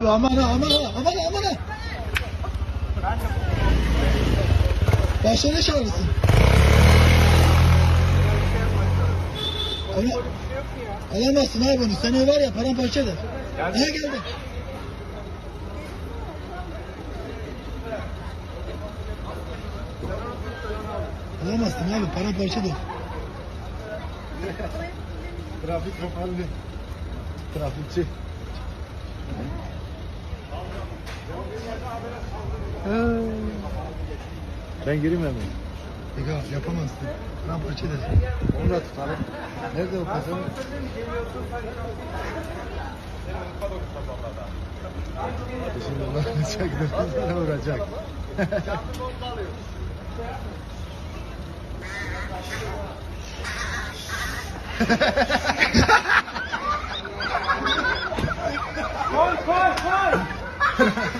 Aman aman aman aman ne çağırırsın? Onu alamazsın abi onu. Sen o var ya paramparça eder. Ha geldi. Alamazsın abi paramparça eder. Trafik kapalı. Trafikçi. Ben gireyim hemen. Ega yapamazsın. Paramparça eder. Onu da tutalım. Nerede o? Hadi şimdi onu alacak. Bana vuracak. Dikkat et dikkat